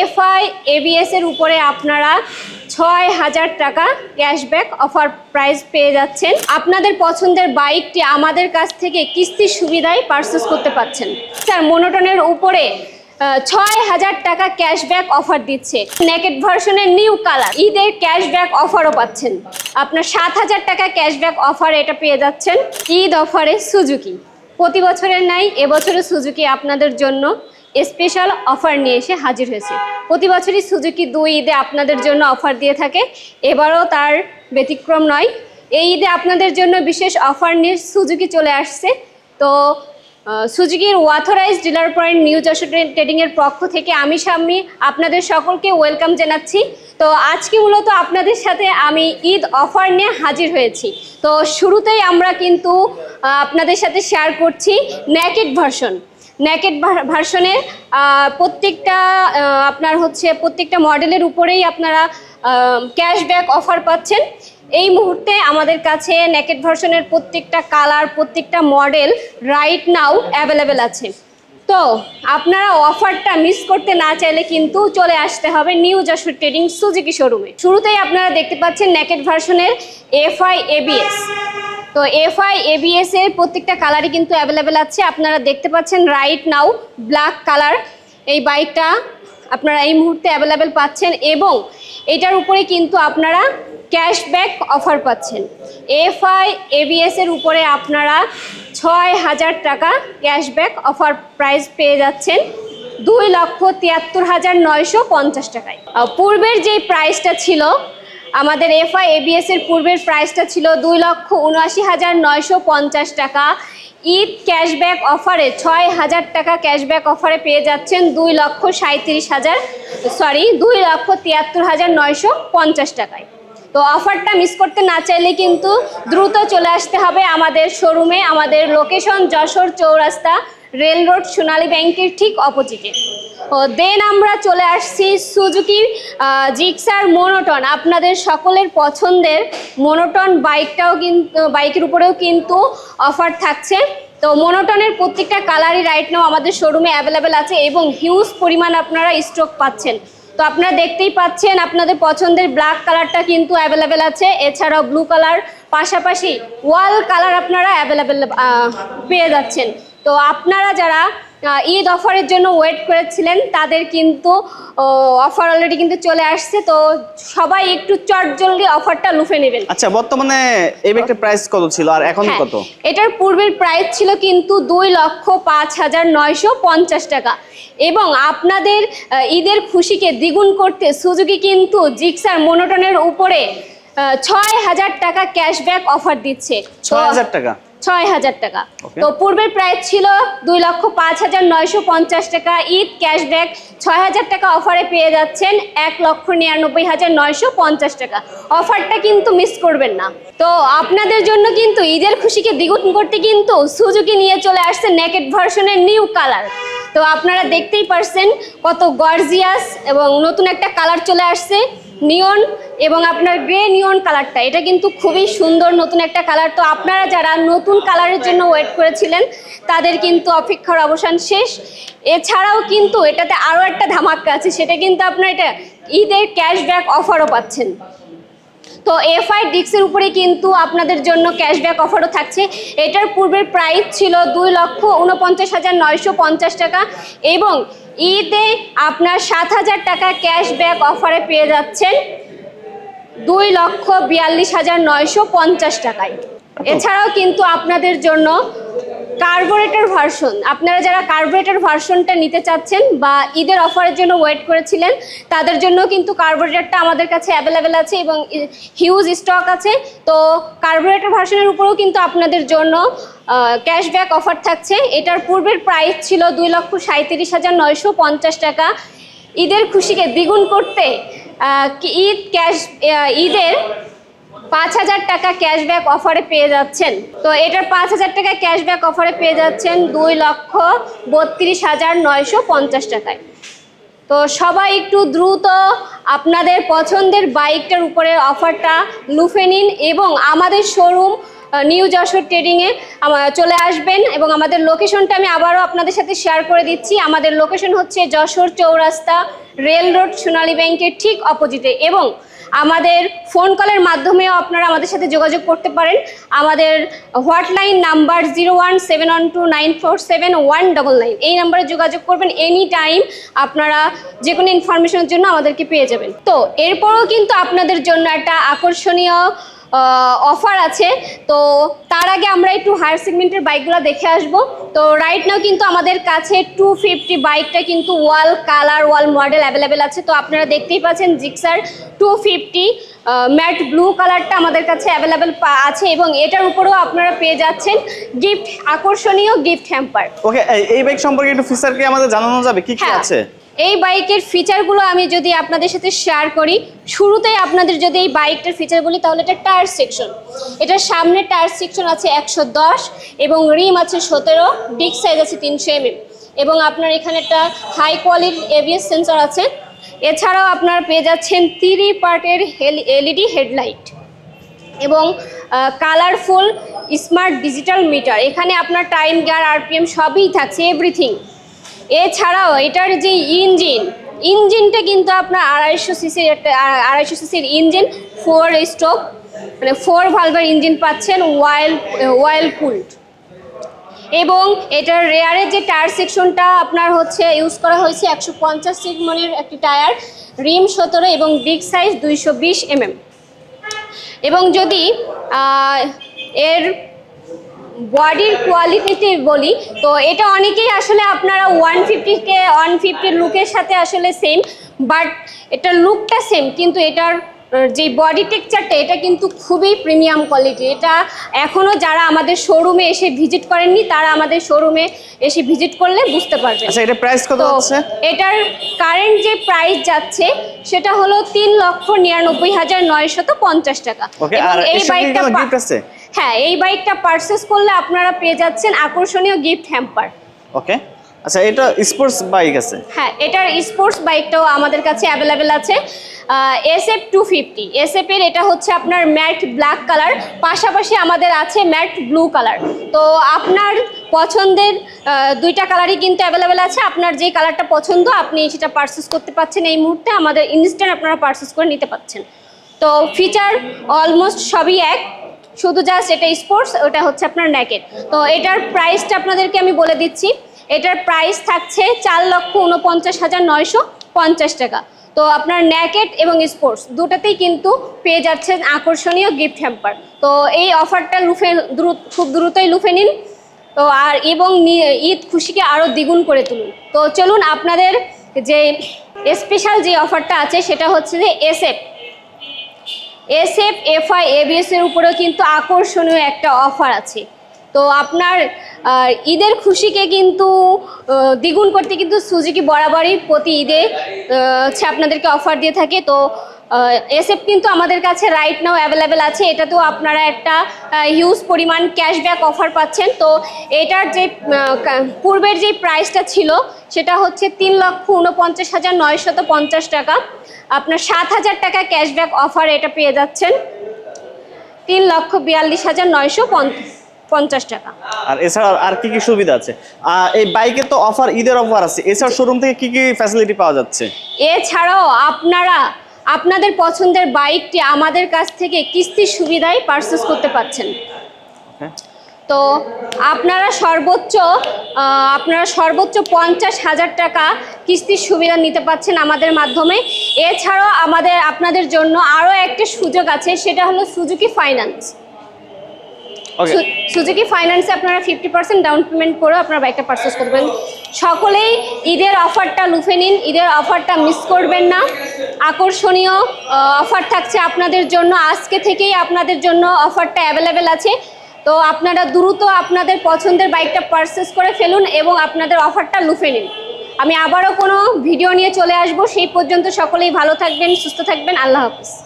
FI ABS এর উপরে আপনারা ছয় হাজার টাকা ক্যাশব্যাক অফার প্রাইস পেয়ে যাচ্ছেন। আপনাদের পছন্দের বাইকটি আমাদের কাছ থেকে কিস্তির সুবিধায় পারচেস করতে পারছেন। স্যার, মোনোটনের উপরে ছয় হাজার টাকা ক্যাশব্যাক অফার দিচ্ছে। নেকেট ভার্সনের নিউ কালার, ঈদের ক্যাশব্যাক অফারও পাচ্ছেন। আপনার সাত হাজার টাকা ক্যাশব্যাক অফার এটা পেয়ে যাচ্ছেন ঈদ অফারে সুজুকি। প্রতি বছরের নাই এবছরে সুজুকি আপনাদের জন্য। স্পেশাল অফার নিয়ে এসে হাজির হয়েছে। প্রতি বছরই সুজুকি দুই ঈদে আপনাদের জন্য অফার দিয়ে থাকে। এবারও তার ব্যতিক্রম নয়। এই ঈদে আপনাদের জন্য বিশেষ অফার নিয়ে সুজুকি চলে আসছে। তো সুজুকির authorised dealer point new Jessore ট্রেডিংয়ের পক্ষ থেকে আমি সামনে আপনাদের সকলকে ওয়েলকাম জানাচ্ছি। তো, আজকে মূলত আপনাদের সাথে আমি ঈদ অফার নিয়ে হাজির হয়েছি। তো, শুরুতেই আমরা কিন্তু আপনাদের সাথে শেয়ার করছি ন্যাকেট ভার্সন। নেকেট ভার্সনের প্রত্যেকটা আপনার হচ্ছে প্রত্যেকটা মডেলের উপরেই আপনারা ক্যাশব্যাক অফার পাচ্ছেন। এই মুহূর্তে আমাদের কাছে নেকেট ভার্সনের প্রত্যেকটা কালার প্রত্যেকটা মডেল রাইট নাও অ্যাভেলেবেল আছে। তো, আপনারা অফারটা মিস করতে না চাইলে কিন্তু চলে আসতে হবে নিউ যশোর ট্রেডিং সুজুকি শোরুমে শুরুতেই আপনারা দেখতে পাচ্ছেন নেকেট ভার্সনের এফআই এবিএস তো এফআই এবিএস এর প্রত্যেকটা কালারই কিন্তু অ্যাভেলেবেল আছে। আপনারা দেখতে পাচ্ছেন রাইট নাও ব্ল্যাক কালার এই বাইকটা আপনারা এই মুহূর্তে অ্যাভেলেবেল পাচ্ছেন এবং এটার উপরে কিন্তু আপনারা ক্যাশব্যাক অফার পাচ্ছেন। এফআই এবিএস এর উপরে আপনারা ছয় হাজার টাকা ক্যাশব্যাক অফার প্রাইস পেয়ে যাচ্ছেন দুই লক্ষ তিয়াত্তর হাজার নয়শো পঞ্চাশ টাকায়। পূর্বের যে প্রাইসটা ছিল আমাদের এফআই এবিএস এর পূর্বের প্রাইসটা ছিল দুই লক্ষ উনআশি হাজার নয়শো পঞ্চাশ টাকা। ঈদ ক্যাশব্যাক অফারে ছয় হাজার টাকা ক্যাশব্যাক অফারে পেয়ে যাচ্ছেন দুই লক্ষ সাঁত্রিশ হাজার সরি দুই লক্ষ তিয়াত্তর হাজার নয়শো পঞ্চাশ টাকায়। তো অফারটা মিস করতে না চাইলে কিন্তু দ্রুত চলে আসতে হবে আমাদের শোরুমে আমাদের location Jessore Chowrasta rail road Sonali ব্যাংকের ঠিক অপোজিটে দেন আমরা চলে আসছি সুজুকি জিক্সার মোনোটন। আপনাদের সকলের পছন্দের মোনোটন বাইকটাও কিন্তু বাইকের উপরেও কিন্তু অফার থাকছে। তো মোনোটনের প্রত্যেকটা কালারই রাইট নাও আমাদের শোরুমে অ্যাভেলেবেল আছে এবং হিউজ পরিমাণ আপনারা স্টক পাচ্ছেন। তো আপনারা দেখতেই পাচ্ছেন আপনাদের পছন্দের ব্ল্যাক কালারটা কিন্তু অ্যাভেলেবেল আছে। এছাড়াও ব্লু কালার পাশাপাশি ওয়াল কালার আপনারা অ্যাভেলেবেল পেয়ে যাচ্ছেন। তো আপনারা যারা ঈদ অফারের জন্য ওয়েট করেছিলেন। তাদের কিন্তু অফার অলরেডি কিন্তু চলে আসছে। তো সবাই একটু চটজলদি অফারটা লুফে নেবেন। আচ্ছা বর্তমানে এই ব্যাগটার প্রাইস কত ছিল আর এখন হ্যাঁ, কত? এটার পূর্বের প্রাইস ছিল কিন্তু দুই লক্ষ পাঁচ হাজার নয়শো পঞ্চাশ টাকা। এবং আপনাদের ঈদের খুশিকে দ্বিগুণ করতে সুজুকি কিন্তু জিক্সার মোনোটনের উপরে ছয় হাজার টাকা ক্যাশব্যাক অফার দিচ্ছে। ছয় হাজার টাকা? ছয় হাজার টাকা। তো পূর্বের প্রাইস ছিল দুই লক্ষ পাঁচ হাজার নয়শো পঞ্চাশ টাকা। ঈদ ক্যাশব্যাক ছয় হাজার টাকা অফারে পেয়ে যাচ্ছেন এক লক্ষ নিরানব্বই হাজার নয়শো পঞ্চাশ টাকা। অফারটা কিন্তু মিস করবেন না। তো আপনাদের জন্য কিন্তু ঈদের খুশিকে দ্বিগুণ করতে কিন্তু সুজুকি নিয়ে চলে আসছে নেকেট ভার্সনের নিউ কালার তো আপনারা দেখতেই পারছেন কত গর্জিয়াস এবং নতুন একটা কালার চলে আসছে নিয়ন এবং আপনার গ্রে নিয়ন কালারটা এটা কিন্তু খুবই সুন্দর নতুন একটা কালার তো আপনারা যারা নতুন কালারের জন্য ওয়েট করেছিলেন, তাদের কিন্তু অপেক্ষার অবসান শেষ। এছাড়াও কিন্তু এটাতে আরও একটা ধামাক্কা আছে, সেটা কিন্তু আপনার এটা ঈদের ক্যাশব্যাক অফারও পাচ্ছেন। তো এফআই ডিক্সের উপরে কিন্তু আপনাদের জন্য ক্যাশব্যাক অফারও থাকছে। এটার পূর্বের প্রাইস ছিল দুই লক্ষ উনপঞ্চাশ হাজার নয়শো পঞ্চাশ টাকা এবং ঈদে আপনার সাত হাজার টাকা ক্যাশব্যাক অফারে পেয়ে যাচ্ছেন দুই লক্ষ বিয়াল্লিশ হাজার নয়শো পঞ্চাশ টাকায়। এছাড়াও কিন্তু আপনাদের জন্য কার্বোরেটর ভার্সন আপনারা যারা কার্বোরেটর ভার্সনটা নিতে চাচ্ছেন বা ঈদের অফারের জন্য ওয়েট করেছিলেন, তাদের জন্য কিন্তু কার্বোরেটরটা আমাদের কাছে অ্যাভেলেবেল আছে এবং হিউজ স্টক আছে। তো কার্বোরেটর ভার্সনের উপরেও কিন্তু আপনাদের জন্য ক্যাশব্যাক অফার থাকছে। এটার পূর্বের প্রাইস ছিল দুই লক্ষ সাঁত্রিশ হাজার নয়শো পঞ্চাশ টাকা। ঈদের খুশিকে দ্বিগুণ করতে ঈদ ক্যাশ ঈদের পাঁচ হাজার টাকা ক্যাশব্যাক অফারে পেয়ে যাচ্ছেন। তো এটার পাঁচ হাজার টাকা ক্যাশব্যাক অফারে পেয়ে যাচ্ছেন দুই লক্ষ বত্রিশ হাজার নয়শো পঞ্চাশ টাকায়। তো সবাই একটু দ্রুত আপনাদের পছন্দের বাইকটার উপরে অফারটা লুফে নিন এবং আমাদের শোরুম নিউ যশোর ট্রেডিংয়ে চলে আসবেন এবং আমাদের লোকেশনটা আমি আবারও আপনাদের সাথে শেয়ার করে দিচ্ছি। আমাদের লোকেশন হচ্ছে যশোর চৌরাস্তা রেল রোড সোনালী ব্যাংকের ঠিক অপোজিটে এবং আমাদের ফোন কলের মাধ্যমেও আপনারা আমাদের সাথে যোগাযোগ করতে পারেন। আমাদের hotline number zero one seven one two nine four seven one double nine এই নাম্বারে যোগাযোগ করবেন এনি টাইম আপনারা যে কোনো ইনফরমেশনের জন্য আমাদেরকে পেয়ে যাবেন। তো এরপরও কিন্তু আপনাদের জন্য একটা আকর্ষণীয় অফার আছে। তো তার আগে আমরা একটু হায়ার সেগমেন্টের বাইকগুলো দেখে আসব। তো রাইট নাও কিন্তু আমাদের কাছে টু ফিফটি বাইকটা কিন্তু all colour all model available আছে। তো আপনারা দেখতেই পাচ্ছেন Gixxer two fifty matte blue কালারটা আমাদের কাছে অ্যাভেলেবেল আছে এবং এটার উপরেও আপনারা পেয়ে যাচ্ছেন গিফট আকর্ষণীয় গিফট হ্যাম্পার ওকে এই বাইক সম্পর্কে একটু ফিচার কি আমাদের জানানো যাবে? কি কি হ্যাঁ আছে? এই বাইকের ফিচারগুলো আমি যদি আপনাদের সাথে শেয়ার করি শুরুতেই আপনাদের যদি এই বাইকটার ফিচার বলি তাহলে এটা টায়ার সেকশন এটার সামনে টায়ার সেকশন আছে একশো দশ এবং রিম আছে সতেরো ডিক সাইজ আছে তিনশো এমএম এবং আপনার এখানে একটা হাই কোয়ালিটির এবিএস সেন্সর আছে। এছাড়াও আপনারা পেয়ে যাচ্ছেন তিরি পার্টের এলইডি হেডলাইট এবং কালারফুল স্মার্ট ডিজিটাল মিটার। এখানে আপনার টাইম, গিয়ার, আরপিএম সবই থাকছে, এভরিথিং। এছাড়াও এটার যে ইঞ্জিন, ইঞ্জিনটা কিন্তু আপনার আড়াইশো সিসির একটা আড়াইশো সিসির ইঞ্জিন ফোর স্ট্রোক মানে ফোর ভালভার ইঞ্জিন পাচ্ছেন ওয়াইল ওয়াইল কুল্ড এবং এটার রেয়ারের যে টায়ার সেকশনটা আপনার হচ্ছে ইউজ করা হয়েছে একশো পঞ্চাশ সিগমনের একটি টায়ার রিম সতেরো এবং ডিগ সাইজ দুইশো বিশ এমএম এবং যদি এর বডির কোয়ালিটিতে বলি, তো এটা অনেকেই আসলে আপনারা ওয়ান ফিফটিকে ওয়ান ফিফটির লুকের সাথে আসলে সেম বাট এটার লুকটা সেম কিন্তু এটার যে বডি টেক্সচারটা এটা কিন্তু খুবই প্রিমিয়াম কোয়ালিটি এটা এখনও যারা আমাদের শোরুমে এসে ভিজিট করেননি তারা আমাদের শোরুমে এসে ভিজিট করলে বুঝতে পারবেন। আচ্ছা এটা প্রাইস কত হচ্ছে এটার কারেন্ট যে প্রাইস যাচ্ছে সেটা হলো তিন লক্ষ নিরানব্বই হাজার নয়শত পঞ্চাশ টাকা। এবং এই বাইকটা গিফট আছে? হ্যাঁ এই বাইকটা পারচেস করলে আপনারা পেয়ে যাচ্ছেন আকর্ষণীয় গিফট হ্যাম্পার ওকে আচ্ছা এটা স্পোর্টস বাইক আছে? হ্যাঁ এটার স্পোর্টস বাইকটাও আমাদের কাছে অ্যাভেলেবেল আছে। এসএফ টু ফিফটি এস এর এটা হচ্ছে আপনার ম্যাট ব্ল্যাক কালার পাশাপাশি আমাদের আছে ম্যাট ব্লু কালার তো আপনার পছন্দের দুইটা কালারই কিন্তু অ্যাভেলেবেল আছে। আপনার যে কালারটা পছন্দ, আপনি সেটা পারচেস করতে পারছেন এই মুহূর্তে। আমাদের ইনস্ট্যান্ট আপনারা পারচেস করে নিতে পারছেন তো ফিচার অলমোস্ট সবই এক। শুধু জাস্ট এটা স্পোর্টস ওটা হচ্ছে আপনার ন্যাকেট তো এটার প্রাইসটা আপনাদেরকে আমি বলে দিচ্ছি। এটার প্রাইস থাকছে চার লক্ষ উনপঞ্চাশ হাজার নয়শো পঞ্চাশ টাকা। তো আপনার ন্যাকেট এবং স্পোর্টস দুটাতেই কিন্তু পেয়ে যাচ্ছেন আকর্ষণীয় গিফট হ্যাম্পার তো এই অফারটা লুফে দ্রুত, খুব দ্রুতই লুফে নিন। তো আর, এবং ঈদ খুশিকে আরও দ্বিগুণ করে তুলুন। তো চলুন আপনাদের যে স্পেশাল যে অফারটা আছে সেটা হচ্ছে যে এসএফ এসএফ এফআই এবিএস এর উপরেও কিন্তু আকর্ষণীয় একটা অফার আছে। তো আপনার আহ, ঈদের খুশিকে কিন্তু দ্বিগুণ করতে কিন্তু সুজুকি বরাবরই প্রতি ঈদে হচ্ছে আপনাদেরকে অফার দিয়ে থাকে। তো এসএফ কিন্তু আমাদের কাছে রাইট নাও অ্যাভেলেবেল আছে। এটাতেও আপনারা একটা হিউজ পরিমাণ ক্যাশব্যাক অফার পাচ্ছেন। তো এটার যে পূর্বের যে প্রাইসটা ছিল সেটা হচ্ছে তিন লক্ষ উনপঞ্চাশ হাজার নয়শত পঞ্চাশ টাকা। আপনার সাত হাজার টাকা ক্যাশব্যাক অফার এটা পেয়ে যাচ্ছেন। তিন লক্ষ বিয়াল্লিশ হাজার নয়শো পঞ্চাশ। টাকা। আর এছাড়া আর কি কি সুবিধা আছে? এই বাইকে তো অফার ঈদের অফার আছে। এছাড়া শোরুম থেকে কি কি ফ্যাসিলিটি পাওয়া যাচ্ছে? এছাড়াও আপনারা আপনাদের পছন্দের বাইকটি আমাদের কাছ থেকে কিস্তির সুবিধায় পারচেস করতে পারছেন। হ্যাঁ তো আপনারা সর্বোচ্চ আপনারা সর্বোচ্চ পঞ্চাশ হাজার টাকা কিস্তির সুবিধা নিতে পাচ্ছেন আমাদের মাধ্যমে। এছাড়াও আমাদের আপনাদের জন্য আরও একটা সুযোগ আছে সেটা হলো সুজুকি ফাইন্যান্স সুজুকি ফাইন্যান্সে আপনারা ফিফটি পার্সেন্ট ডাউন পেমেন্ট করে আপনার বাইকটা পারচেস করবেন। সকলেই ঈদের অফারটা লুফে নিন, ঈদের অফারটা মিস করবেন না। আকর্ষণীয় অফার থাকছে আপনাদের জন্য। আজকে থেকেই আপনাদের জন্য অফারটা অ্যাভেলেবেল আছে। তো আপনারা দ্রুত আপনাদের পছন্দের বাইকটা পারচেস করে ফেলুন এবং আপনাদের অফারটা লুফে নিন। আমি আবারও কোনো ভিডিও নিয়ে চলে আসব। সেই পর্যন্ত সকলেই ভালো থাকবেন, সুস্থ থাকবেন। আল্লাহ হাফিজ।